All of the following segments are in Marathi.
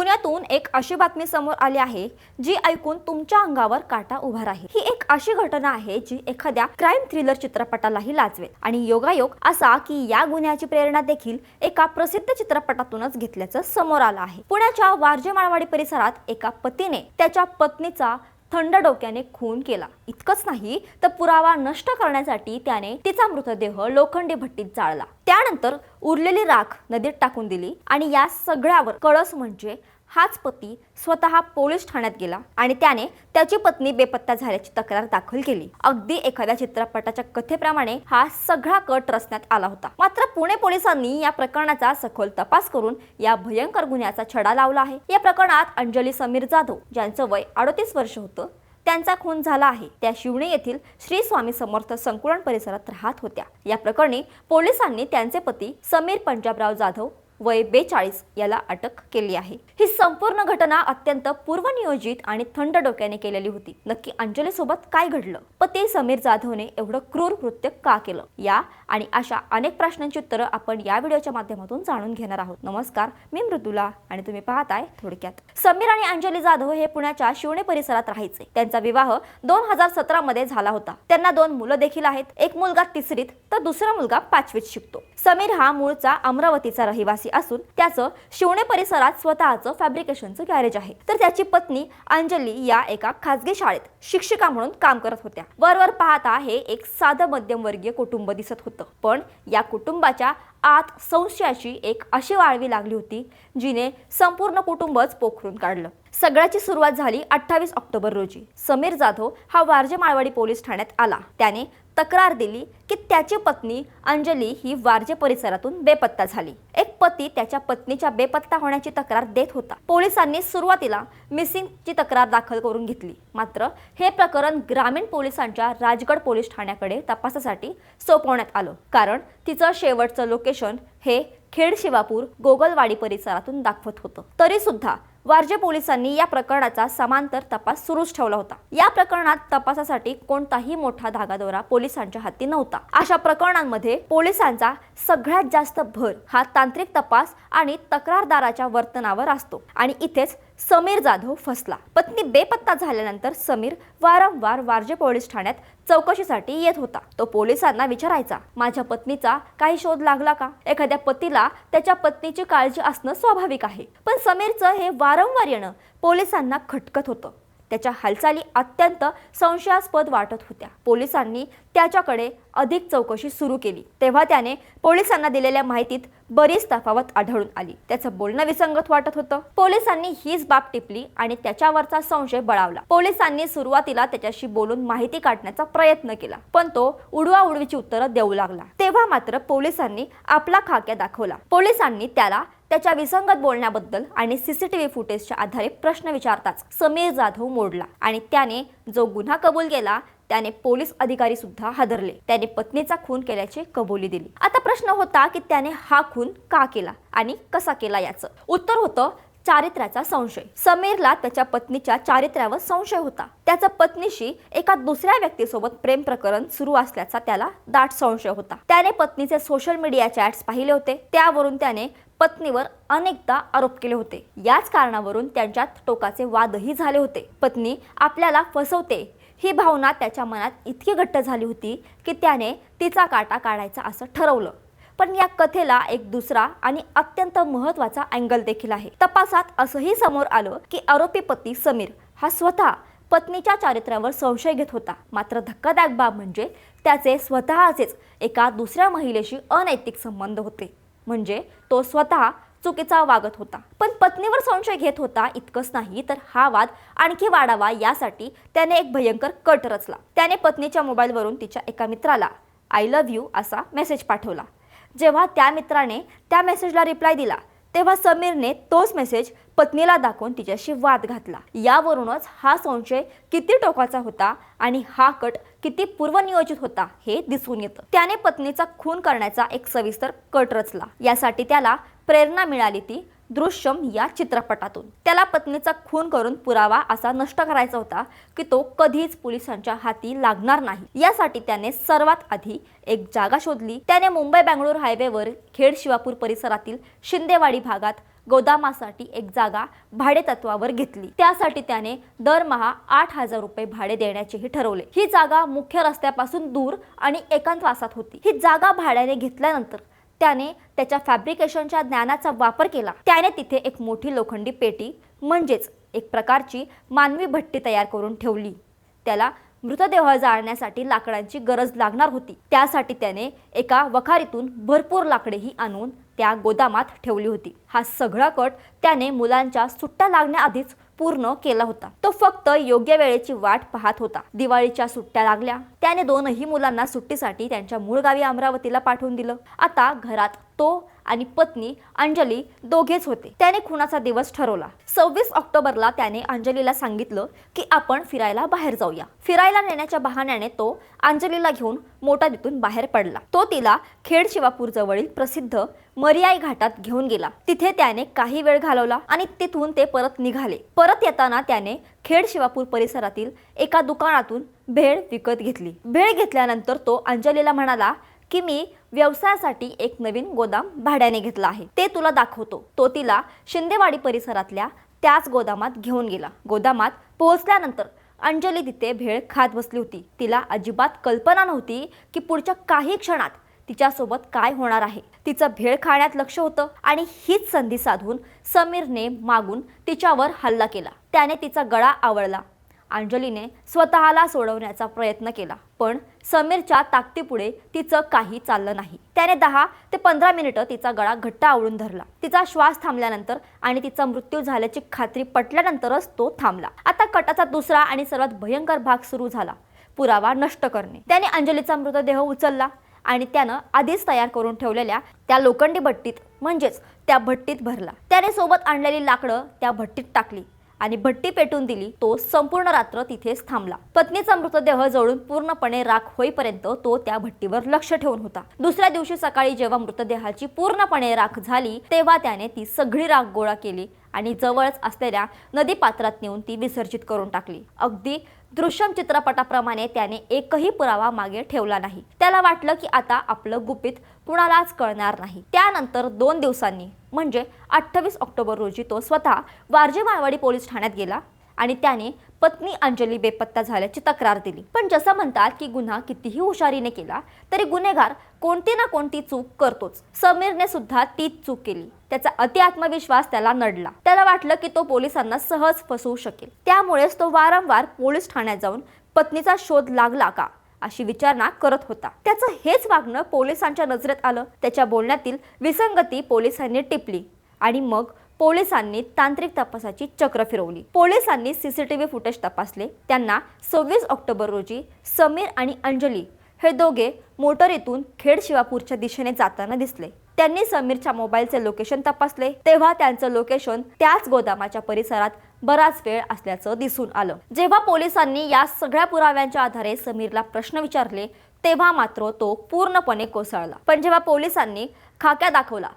पुण्यातून एक अशी बातमी समोर आली आहे जी ऐकून तुमच्या अंगावर काटा उभा राहील. ही एक अशी घटना आहे जी एखाद्या क्राईम थ्रिलर चित्रपटालाही लाजवेल. आणि योगायोग असा की या गुन्ह्याची प्रेरणा देखील एका प्रसिद्ध चित्रपटातूनच घेतल्याचं समोर आलं आहे. पुण्याच्या वारजे माळवाडी परिसरात एका पतीने त्याच्या पत्नीचा थंड डोक्याने खून केला. इतकंच नाही तर पुरावा नष्ट करण्यासाठी त्याने तिचा मृतदेह लोखंडी भट्टीत जाळला. त्यानंतर उरलेली राख नदीत टाकून दिली आणि या सगळ्यावर कळस म्हणजे हाच पती स्वतः पोलीस ठाण्यात गेला आणि त्याने त्याची पत्नी बेपत्ता झाल्याची तक्रार दाखल केली. अगदी एखाद्या चित्रपटाच्या कथेप्रमाणे हा सगळा कट रचण्यात आला होता. मात्र पुणे पोलिसांनी या प्रकरणाचा सखोल तपास करून या भयंकर गुन्ह्याचा छडा लावला आहे. या प्रकरणात अंजली समीर जाधव ज्यांचं वय अडतीस वर्ष होतं त्यांचा खून झाला आहे. त्या शिवणे येथील श्री स्वामी समर्थ संकुलन परिसरात राहत होत्या. या प्रकरणी पोलिसांनी त्यांचे पती समीर पंजाबराव जाधव वय बेचाळीस याला अटक केली आहे. ही संपूर्ण घटना अत्यंत पूर्वनियोजित आणि थंड डोक्याने केलेली होती. नक्की अंजली सोबत काय घडलं? पती समीर जाधवने एवढं क्रूर कृत्य का केलं? या आणि अशा अनेक प्रश्नांची उत्तरं आपण या व्हिडिओच्या माध्यमातून जाणून घेणार आहोत. नमस्कार मी मृदुला आणि तुम्ही पाहताय थोडक्यात. समीर आणि अंजली जाधव हे पुण्याच्या शिवणे परिसरात राहायचे. त्यांचा विवाह दोन हजार सतरा मध्ये झाला होता. त्यांना दोन मुलं देखील आहेत. एक मुलगा तिसरीत तर दुसरा मुलगा पाचवीत शिकतो. समीर हा मूळचा अमरावतीचा रहिवासी असून त्याचं शिवणे परिसरात स्वतःचं फॅब्रिकेशनचं गॅरेज आहे. तर त्याची पत्नी अंजली या एका खासगी शाळेत शिक्षिका म्हणून काम करत होत्या. वरवर पाहता हे एक साधं मध्यमवर्गीय कुटुंब दिसत होतं. पण या कुटुंबाच्या आत संशयाची एक अशी वाळवी लागली होती जिने संपूर्ण कुटुंबच पोखरून काढलं. सगळ्याची सुरुवात झाली अठ्ठावीस ऑक्टोबर रोजी. समीर जाधव हा वारजे माळवाडी पोलीस ठाण्यात आला. त्याने तक्रार दिली की त्याची पत्नी अंजली ही वारजे परिसरातून बेपत्ता झाली. एक पती त्याच्या पत्नीच्या बेपत्ता होण्याची तक्रार देत होता. पोलिसांनी सुरुवातीला मिसिंगची तक्रार दाखल करून घेतली. मात्र हे प्रकरण ग्रामीण पोलिसांच्या राजगड पोलीस ठाण्याकडे तपासासाठी सोपवण्यात आलं. कारण तिचं शेवटचं लोकेशन हे खेड शिवापूर गोगलवाडी परिसरातून दाखवत होतं. तरी सुद्धा वारजे पोलिसांनी या प्रकरणाचा समांतर तपास सुरूच ठेवला होता. या प्रकरणात तपासासाठी कोणताही मोठा धागादोरा पोलिसांच्या हाती नव्हता. अशा प्रकरणांमध्ये पोलिसांचा सगळ्यात जास्त भर हा तांत्रिक तपास आणि तक्रारदाराच्या वर्तनावर असतो. आणि इथेच समीर जाधव फसला. पत्नी बेपत्ता झाल्यानंतर समीर वारंवार वारजे पोलीस ठाण्यात चौकशीसाठी येत होता. तो पोलिसांना विचारायचा माझ्या पत्नीचा काही शोध लागला का? एखाद्या पतीला त्याच्या पत्नीची काळजी असणं स्वाभाविक आहे. पण समीरचं हे वारंवार येणं पोलिसांना खटकत होतं. त्याच्या हालचाली अत्यंत संशयास्पद वाटत होत्या. पोलिसांनी त्याच्याकडे अधिक चौकशी सुरू केली. तेव्हा त्याने पोलिसांना दिलेल्या माहितीत बरीच तफावत आढळून आली. त्याचं बोलणं विसंगत वाटत होतं. पोलिसांनी हीच बाब टिपली आणि त्याच्यावरचा संशय बळावला. पोलिसांनी सुरुवातीला त्याच्याशी बोलून माहिती काढण्याचा प्रयत्न केला पण तो उडवा उडवीची उत्तरं देऊ लागला. तेव्हा मात्र पोलिसांनी आपला खाक्या दाखवला. पोलिसांनी त्याला त्याच्या विसंगत बोलण्याबद्दल आणि सीसीटीव्ही फुटेजच्या आधारे प्रश्न विचारताच समीर जाधव मोडला आणि त्याने जो गुन्हा कबूल केला त्याने पोलीस अधिकारी सुद्धा हादरले. त्याने पत्नीचा खून केल्याची कबुली दिली. आता प्रश्न होता की त्याने हा खून का केला आणि कसा केला याचं? उत्तर होतं चारित्र्याचा संशय. समीरला त्याच्या पत्नीच्या चारित्र्यावर संशय होता. त्याचा पत्नीशी एका दुसऱ्या व्यक्तीसोबत प्रेम प्रकरण सुरू असल्याचा त्याला दाट संशय होता. त्याने पत्नीचे सोशल मीडिया चॅट्स पाहिले होते. त्यावरून त्याने पत्नीवर अनेकदा आरोप केले होते. याच कारणावरून त्यांच्यात टोकाचे वादही झाले होते. पत्नी आपल्याला फसवते ही भावना त्याच्या मनात इतकी घट्ट झाली होती की त्याने तिचा काटा काढायचा असं ठरवलं. पण या कथेला एक दुसरा आणि अत्यंत महत्त्वाचा अँगल देखील आहे. तपासात असंही समोर आलं की आरोपी पती समीर हा स्वतः पत्नीच्या चारित्र्यावर संशय घेत होता. मात्र धक्कादायक बाब म्हणजे त्याचे स्वतःचेच एका दुसऱ्या महिलेशी अनैतिक संबंध होते. म्हणजे तो स्वतः चुकीचा वागत होता. पण पत्नीवर संशय घेत होता इतकंच नाही तर हा वाद आणखी वाढावा यासाठी त्याने एक भयंकर कट रचला. त्याने पत्नीच्या मोबाईलवरून तिच्या एका मित्राला आय लव्ह यू असा मेसेज पाठवला. जेव्हा त्या मित्राने त्या मेसेजला रिप्लाय दिला तेव्हा समीरने तोच मेसेज पत्नीला दाखवून तिच्याशी वाद घातला. यावरूनच हा संशय किती टोकाचा होता आणि हा कट किती पूर्वनियोजित होता हे दिसून येतं. त्याने पत्नीचा खून करण्याचा एक सविस्तर कट रचला. यासाठी त्याला प्रेरणा मिळाली ती दृश्यम या चित्रपटातून. त्याला पत्नीचा खून करून पुरावा असा नष्ट करायचा होता की तो कधीच पोलिसांच्या हाती लागणार नाही. यासाठी त्याने सर्वात आधी एक जागा शोधली. त्याने मुंबई बँगलोर हायवेवर खेड शिवापूर परिसरातील शिंदेवाडी भागात गोदामासाठी एक जागा भाडेतत्वावर घेतली. त्यासाठी त्याने दरमहा आठ हजार रुपये भाडे देण्याचेही ठरवले. ही जागा मुख्य रस्त्यापासून दूर आणि एकांतवासात होती. ही जागा भाड्याने घेतल्यानंतर त्याने त्याच्या फॅब्रिकेशनच्या ज्ञानाचा वापर केला. त्याने तिथे एक मोठी लोखंडी पेटी म्हणजेच एक प्रकारची मानवी भट्टी तयार करून ठेवली. त्याला मृतदेह जाळण्यासाठी लाकडांची गरज लागणार होती. त्यासाठी त्याने एका वखारीतून भरपूर लाकडेही आणून त्या गोदामात ठेवली होती. हा सगळा कट त्याने मुलांच्या सुट्ट्या लागण्याआधीच पूर्ण केला होता. तो फक्त योग्य वेळेची वाट पाहत होता. दिवाळीच्या सुट्ट्या लागल्या. त्याने दोनही मुलांना सुट्टीसाठी त्यांच्या मूळ गावी अमरावतीला पाठवून दिलं. आता घरात तो आणि पत्नी अंजली दोघेच होते. त्याने खुनाचा दिवस ठरवला. सव्वीस ऑक्टोबरला त्याने अंजलीला सांगितलं की आपण फिरायला बाहेर जाऊया. फिरायला नेण्याच्या बहाण्याने तो अंजलीला घेऊन मोटादीतून बाहेर पडला. तो तिला खेड शिवापूर जवळील प्रसिद्ध मरियाई घाटात घेऊन गेला. तिथे त्याने काही वेळ घालवला आणि तिथून ते परत निघाले. परत येताना त्याने खेड शिवापूर परिसरातील एका दुकानातून भेळ विकत घेतली. भेळ घेतल्यानंतर तो अंजलीला म्हणाला की मी व्यवसायासाठी एक नवीन गोदाम भाड्याने घेतला आहे. ते तुला दाखवतो. तो तिला शिंदेवाडी परिसरातल्या त्याच गोदामात घेऊन गेला. गोदामात पोहोचल्यानंतर अंजली तिथे भेळ खात बसली होती. तिला अजिबात कल्पना नव्हती की पुढच्या काही क्षणात तिच्यासोबत काय होणार आहे. तिचं भेळ खाण्यात लक्ष होतं आणि हीच संधी साधून समीरने मागून तिच्यावर हल्ला केला. त्याने तिचा गळा आवळला. अंजलीने स्वतःला सोडवण्याचा प्रयत्न केला. पण समीरच्या ताकदीपुढे तिचं काही चाललं नाही. त्याने दहा ते पंधरा मिनिटं तिचा गळा घट्ट आवळून धरला. तिचा श्वास थांबल्यानंतर आणि तिचा मृत्यू झाल्याची खात्री पटल्यानंतरच तो थांबला. आता कटाचा दुसरा आणि सर्वात भयंकर भाग सुरू झाला. पुरावा नष्ट करणे. त्याने अंजलीचा मृतदेह उचलला आणि त्यानं आधीच तयार करून ठेवलेल्या त्या लोखंडी भट्टीत म्हणजेच त्या भट्टीत भरला. त्याने सोबत आणलेली लाकडं त्या भट्टीत टाकली. आणि भट्टी पेटून दिली तो संपूर्ण रात्र तिथेच थांबला. पत्नीचा मृतदेह जळून पूर्णपणे राख होईपर्यंत तो त्या भट्टीवर लक्ष ठेवून होता. दुसऱ्या दिवशी सकाळी जेव्हा मृतदेहाची पूर्णपणे राख झाली तेव्हा त्याने ती सगळी राख गोळा केली आणि जवळच असलेल्या नदी पात्रात नेऊन ती विसर्जित करून टाकली. अगदी दृश्यम चित्रपटाप्रमाणे त्याने एकही पुरावा मागे ठेवला नाही. त्याला वाटलं की आता आपलं गुपित कुणालाच कळणार नाही. त्यानंतर दोन दिवसांनी म्हणजे अठ्ठावीस ऑक्टोबर रोजी तो स्वतः वारजे माळवाडी पोलीस ठाण्यात गेला आणि त्याने पत्नी अंजली बेपत्ता झाल्याची तक्रार दिली. पण जसं म्हणतात की गुन्हा कितीही हुशारीने केला तरी गुन्हेगार कोणती ना कोणती चूक करतोच. समीरने सुद्धा तीच चूक केली. त्याचा अति आत्मविश्वास त्याला नडला. वाटलं की तो पोलिसांना सहज फसवू शकेल. त्यामुळेच तो वारंवार पोलीस ठाण्यात जाऊन पत्नीचा शोध लागला का अशी विचारणा करत होता. त्याचं हेच वागणं पोलिसांच्या नजरेत आलं. त्याच्या बोलण्यातील विसंगती पोलिसांनी टिपली आणि मग पोलिसांनी तांत्रिक तपासाची चक्र फिरवली. पोलिसांनी सीसीटीव्ही फुटेज तपासले. त्यांना सव्वीस ऑक्टोबर रोजी समीर आणि अंजली हे दोघे मोटरीतून खेड शिवापूरच्या दिशेने जाताना दिसले. त्यांनी समीरच्या मोबाईलचे लोकेशन तपासले. तेव्हा त्यांचं लोकेशन त्याच गोदामाच्या परिसरात बराच वेळ असल्याचं दिसून आलं. जेव्हा पोलिसांनी या सगळ्या पुराव्यांच्या आधारे समीरला प्रश्न विचारले तेव्हा मात्र तो पूर्णपणे कोसळला. पण जेव्हा पोलिसांनी खाक्या दाखवला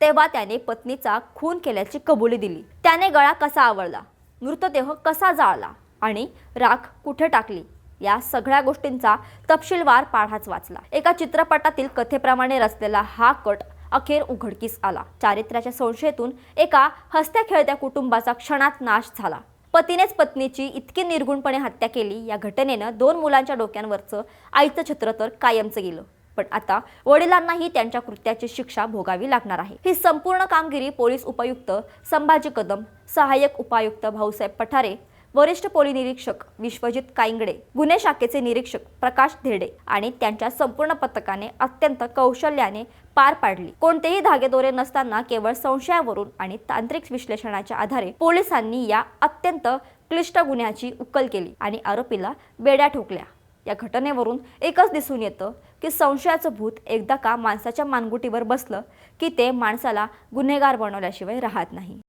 तेव्हा त्याने पत्नीचा खून केल्याची कबुली दिली. त्याने गळा कसा आवळला मृतदेह कसा जाळला आणि राख कुठे टाकली या सगळ्या गोष्टींचा तपशीलवार पाढाच वाचला. एका चित्रपटातील कथेप्रमाणे रचलेला हा कट अखेर उघडकीस आला. चारित्र्याच्या संशयातून एका हसत्या खेळत्या कुटुंबाचा क्षणात नाश झाला. पतीनेच पत्नीची इतकी निर्गुणपणे हत्या केली या घटनेनं दोन मुलांच्या डोक्यांवरचं आईचं छत्र तर कायमचं गेलं. पण आता वडिलांनाही त्यांच्या कृत्याची शिक्षा भोगावी लागणार आहे. ही संपूर्ण कामगिरी पोलीस उपायुक्त संभाजी कदम सहाय्यक उपायुक्त भाऊसाहेब पठारे वरिष्ठ पोलीस निरीक्षक विश्वजित काईंगडे गुन्हे शाखेचे निरीक्षक प्रकाश धेडे आणि त्यांच्या संपूर्ण पथकाने अत्यंत कौशल्याने पार पाडली. कोणतेही धागेदोरे नसताना केवळ संशयावरून आणि तांत्रिक विश्लेषणाच्या आधारे पोलिसांनी या अत्यंत क्लिष्ट गुन्ह्याची उकल केली आणि आरोपीला बेड्या ठोकल्या. या घटनेवरून एकच दिसून येतं की संशयाचं भूत एकदा का माणसाच्या मानगुटीवर बसलं की ते माणसाला गुन्हेगार बनवल्याशिवाय राहत नाही.